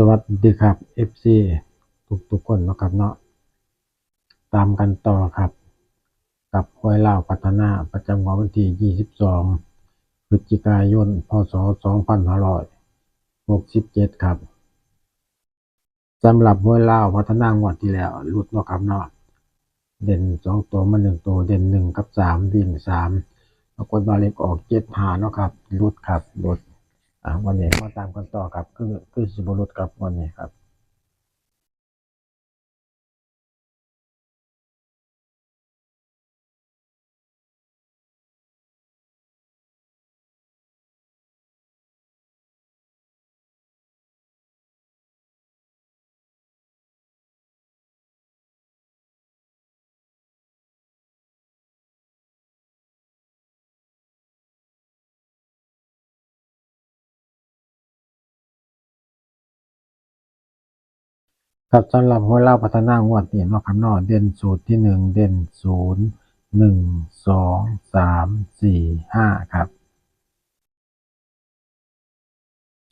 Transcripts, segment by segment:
สวัสดีครับ FC ทุกทุกๆคนนะครับเนาะตามกันต่อครับ กับห้วยเลาพัฒนาประจำวันที่ 22 พฤศจิกายน พศ 2567 ครับสำหรับห้วยเลาพัฒนางวดที่แล้วรุดนะครับเนาะเด่น 2 ตัวมา1ตัวเด่น 1 กับ 3 วิ่ง 3 ปรากฏว่าเลขออก7 5เนาะครับรุดครับรุด อะวันนี้มาตามกันต่อครับ คือคือสิบรุษครับวันนี้ครับ ครับสำหรับหัวเล่าพัฒนางวดนี้เนาะครับเนาะเด่นสูตรที่หนึ่งเด่นศูนย์หนึ่งสองสามสี่ห้าครับ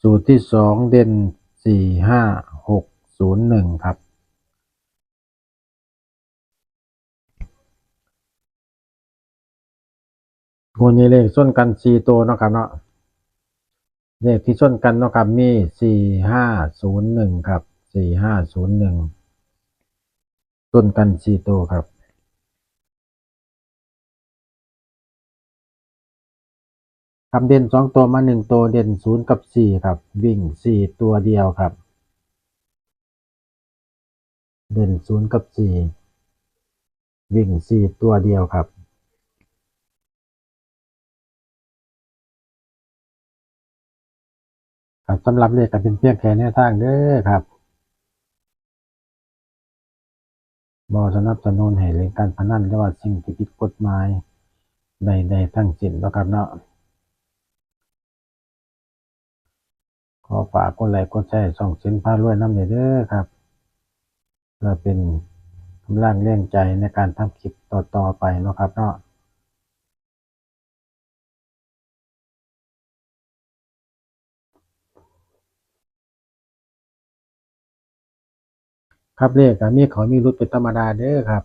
สูตรที่สองเด่นสี่ห้าหกศูนย์หนึ่งครับคนนี้เลขส้นกันสี่ตัวเนาะครับเนาะเลขที่ส้นกันเนาะครับมีสี่ห้าศูนย์หนึ่งครับ สี่ห้าศูนย์หนึ่งส้นกันสี่ตัวครับ ครับเด่นสองตัวมาหนึ่งตัวเด่นศูนย์กับสี่ครับ วิ่งสี่ตัวเดียวครับ เด่นศูนย์กับสี่วิ่งสี่ตัวเดียวครับครับสำหรับเลขก็เป็นเพียงแค่แนวทางเด้อครับ บอสนับสนุนให้เล่นการพนันหรือว่าสิ่งที่ผิดกฎหมายใดๆทั้งสิ้นเนาะครับเนาะขอฝากกดไลค์กดแชร์ส่องสินพารวยน้ำเด้อครับเพื่อเป็นกำลังแรงใจในการทำคลิปต่อๆไปเนาะครับเนาะ ครับเลขก็มีเขามีรุดเป็นธรรมดาเด้อครับ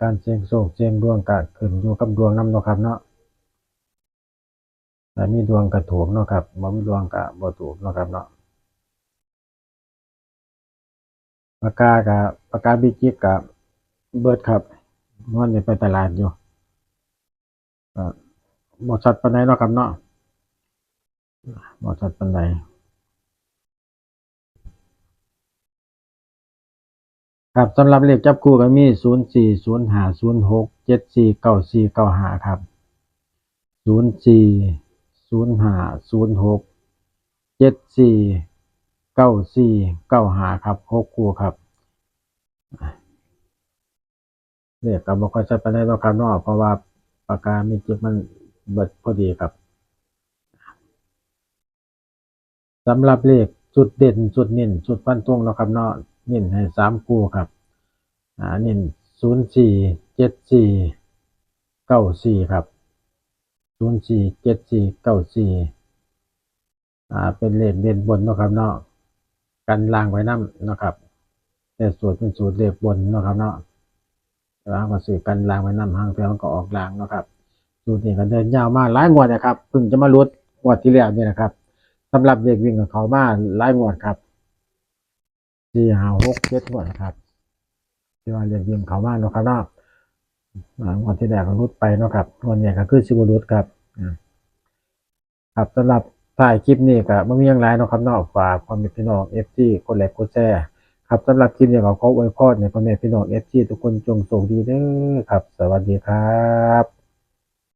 การเสี่ยงโชคเสี่ยงดวงก็ขึ้นอยู่กับดวงนำเนาะครับเนาะแต่มีดวงก็ถูกเนาะครับบ่มีดวงก็บ่ถูกเนาะครับเนาะปากกากับปากกาบิจิกกับเบิดครับมันนี่ไปตลาดอยู่บ่ชัดปานใดเนาะครับเนาะ บ่ชัดปานใดครับสำหรับเลขจับคู่ก็มีศูนย์สี่ศูนย์ห้าศูนย์หกเจ็ดสี่เก้าสี่เก้าห้าครับศูนย์สี่ศูนย์ห้าศูนย์หกเจ็ดสี่เก้าสี่เก้าห้าครับหกคู่ครับเลขก็บ่ค่อยชัดปานใดเนาะครับเนาะเพราะว่าปากกามีจิกมันเบิดพอดีครับ สำหรับเลขจุดเด่นจุดเน้นจุดฟันธงเนาะครับเนาะเน้นให้สามคู่ครับอ่านี่ศูนย์สี่เจ็ดสี่เก้าสี่ครับศูนย์สี่เจ็ดสี่เก้าสี่อ่าเป็นเลขเด่นบนเนาะครับเนาะกันล่างไว้น้ำเนาะครับแต่สูตรเป็นสูตรเลขบนเนาะครับเนาะแล้วก็สื่อกันล่างไว้น้ำห้างเพื่อมันก็ออกล่างเนาะครับสูตรนี้ก็เดินยาวมาหลายงวดนะครับเพิ่งจะมาลดงวดที่แล้วนี่นะครับ สำหรับเด็กวิ่งของเขามาหลายงวดครับสี่ห้าหกเจ็ดงวดนะครับที่ว่าเรียนยิมเขามาเนาะครับเนาะอ่างวันที่แรกรุดไปเนาะครับวันนี้ก็คือชิบรุดครับครับสำหรับถ่ายคลิปนี้ก็ไม่มีอย่างไรเนาะครับนาะฝากความเป็นพี่น้องเอฟซีกดไลค์กดแชร์ครับสำหรับคลิปนี้ก็ขออวยพรในพ่อแม่พี่น้องเอฟซีทุกคนจงโชคดีเด้อครับ สวัสดีครับ